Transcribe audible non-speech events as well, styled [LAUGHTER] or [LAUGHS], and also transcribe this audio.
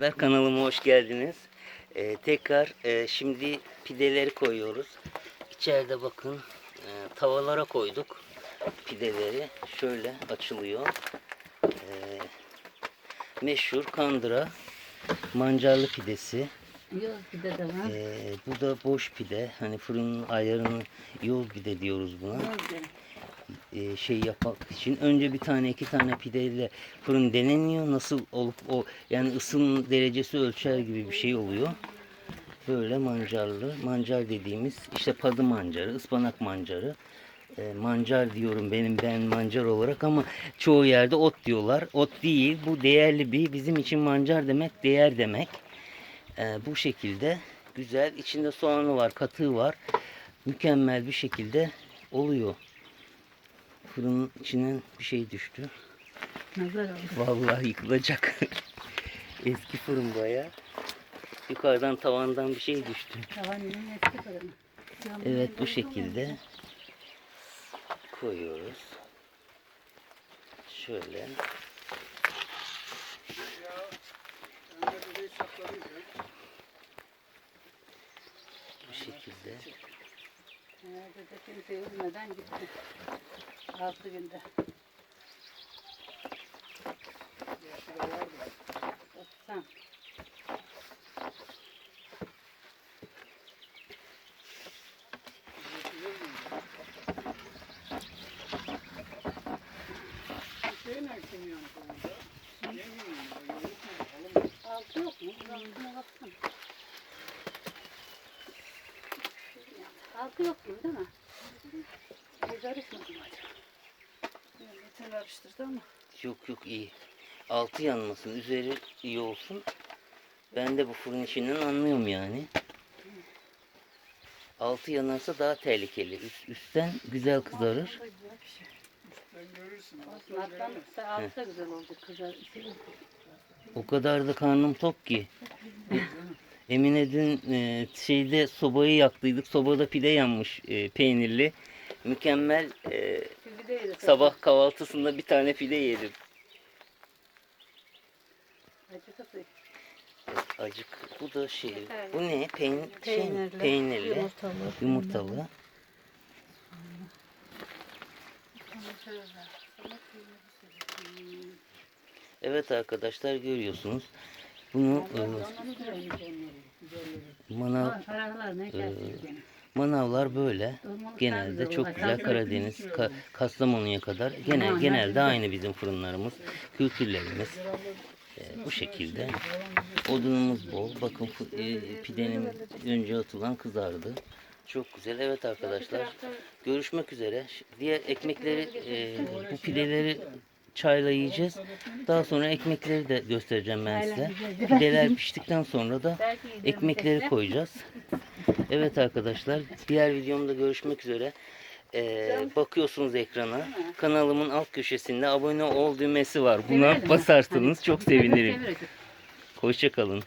Arkadaşlar, Kanalıma hoş geldiniz. Ee, tekrar e, şimdi pideleri koyuyoruz. İçeride bakın e, tavalara koyduk pideleri. Şöyle açılıyor. Ee, meşhur kandıra mancarlı pidesi. Yok bir de var. Ee, bu da boş pide. Hani fırının ayarını yoz pide diyoruz buna. Yok e, şey yapmak için önce bir tane iki tane pideyle fırın deneniyor. Nasıl olup o yani ısın derecesi ölçer gibi bir şey oluyor. Böyle mancarlı. Mancar dediğimiz işte padı mancarı, ıspanak mancarı. E, mancar diyorum benim ben mancar olarak ama çoğu yerde ot diyorlar. Ot değil bu değerli bir bizim için mancar demek değer demek. E, bu şekilde güzel içinde soğanı var katığı var. Mükemmel bir şekilde oluyor. Fırının içinden bir şey düştü. Nazar oldu. Vallahi yıkılacak. [LAUGHS] Eski fırın baya. Yukarıdan tavandan bir şey düştü. Tavanın eski fırını. Evet bu böyle şekilde koyuyoruz. Şöyle. Bu şekilde. Nerede de kimse ölmeden gitti. Altı günde. Otsan. Altı yok mu? Baksana. Altı yok mu değil mi? Bir karışmadı mı acaba? Geçen karıştırdı ama. Yok yok iyi. Altı yanmasın, üzeri iyi olsun. Ben de bu fırın işinden anlıyorum yani. Altı yanarsa daha tehlikeli. Üst, üstten güzel kızarır. Olsun alttan da altı da güzel oldu kızar. O kadar da karnım tok ki. Emine dün e, şeyde sobayı yaktıydık. Sobada pide yanmış e, peynirli. Mükemmel. e, sabah kahvaltısında bir tane pide yedim. Acık. Bu da şey. Bu ne? Peyn şey? Peynirli, peynirli. yumurtalı. Yumurtalı. Evet arkadaşlar görüyorsunuz. Bunu e, manav gene. manavlar böyle. Genelde çok güzel Karadeniz, Ka- Kastamonu'ya kadar genel genelde aynı bizim fırınlarımız, kültürlerimiz. E, bu şekilde. Odunumuz bol. Bakın e, pidenin önce atılan kızardı. Çok güzel. Evet arkadaşlar. Görüşmek üzere. Diğer ekmekleri, e, bu pideleri çayla yiyeceğiz. Daha sonra ekmekleri de göstereceğim ben size. Pideler piştikten sonra da ekmekleri koyacağız. Evet arkadaşlar. Diğer videomda görüşmek üzere. Ee, bakıyorsunuz ekrana. Kanalımın alt köşesinde abone ol düğmesi var. Buna basarsanız çok sevinirim. Hoşçakalın.